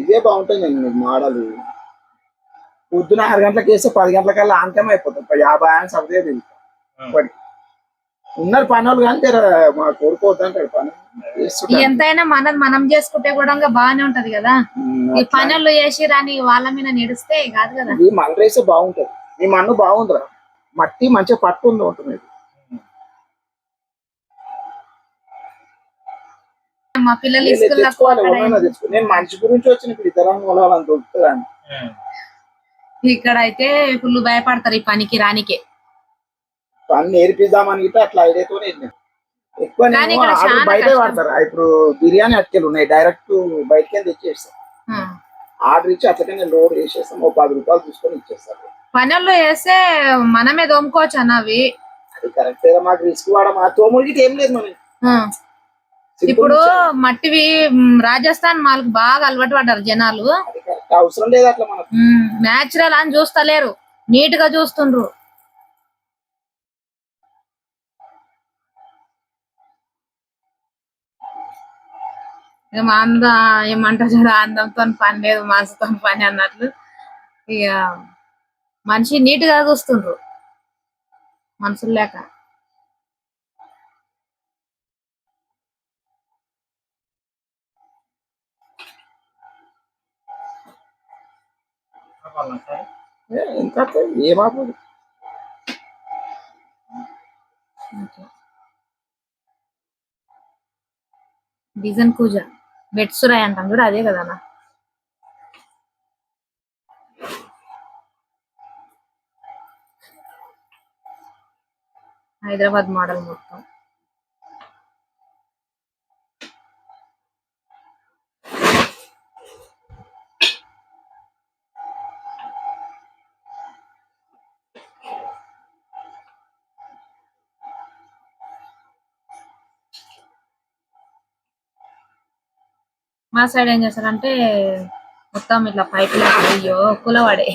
ఇదే బాగుంటుంది అండి మీకు మోడల్. పొద్దున ఆరు గంటలకు వేస్తే పది గంటలకల్లా అంతం అయిపోతుంది. యాభై ఆయన సబ్దే ఇప్పటికి. ఉన్నారు పని వాళ్ళు కానీ మా కొడుకు వద్దంటాడు పని. ఎంతైనా మనది మనం చేసుకుంటే కూడా బాగానే ఉంటది కదా. ఈ పనులు చేసి రాని వాళ్ళ మీద నడిస్తే కాదు కదా. ఇది మల్ల రేసే బాగుంటది. మీ మన్ను బాగుందిరా. మట్టి మంచిగా పట్టు ఉంది ఉంటుంది మా పిల్లలు నేను మనిషి గురించి వచ్చిన అని ఇక్కడ అయితే ఫుల్ భయపడతారు ఈ పనికి రానికే. పని నేర్పిద్దామని అట్లా ఐడియాతో ఎక్కువ బయట. వాడతారు. ఇప్పుడు బిర్యానీ అటుకెళ్ళి ఉన్నాయి డైరెక్ట్ బయటకి తెచ్చేస్తాం. ఆర్డర్ ఇచ్చి అట్లకే నేను లోడ్ చేసేస్తాం ఓ పది రూపాయలు తీసుకొని ఇచ్చేస్తారు. పనులు వేస్తే మనమే దోముకోవచ్చు అన్నవి అది కరెక్ట్ మాకు రిస్క్ వాడ మా తోముడు గిట్ట ఏం లేదు మనం ఇప్పుడు. మట్టివి రాజస్థాన్ మాలకు బాగా అలవాటు పడ్డారు జనాలు. అవసరం లేదు అట్లా మనకు. న్యాచురల్ అని చూస్తలేరు. నీట్గా చూస్తుండ్రు అంద ఏమంటారు చూడ అందంతో పని లేదు మనసుతో పని అన్నట్లు. ఇక మనిషి నీట్గా చూస్తుండ్రు. మనుషులు లేక. అవుతుంది? ఏం ఆపదు డిజైన్ కూజ. బెట్సురాయ్ అంటాం కూడా అదే కదా అన్న. హైదరాబాద్ మోడల్ మొత్తం. మా సైడ్ ఏం చేస్తారంటే మొత్తం ఇట్లా పైపులు అయ్యో కులవాడే.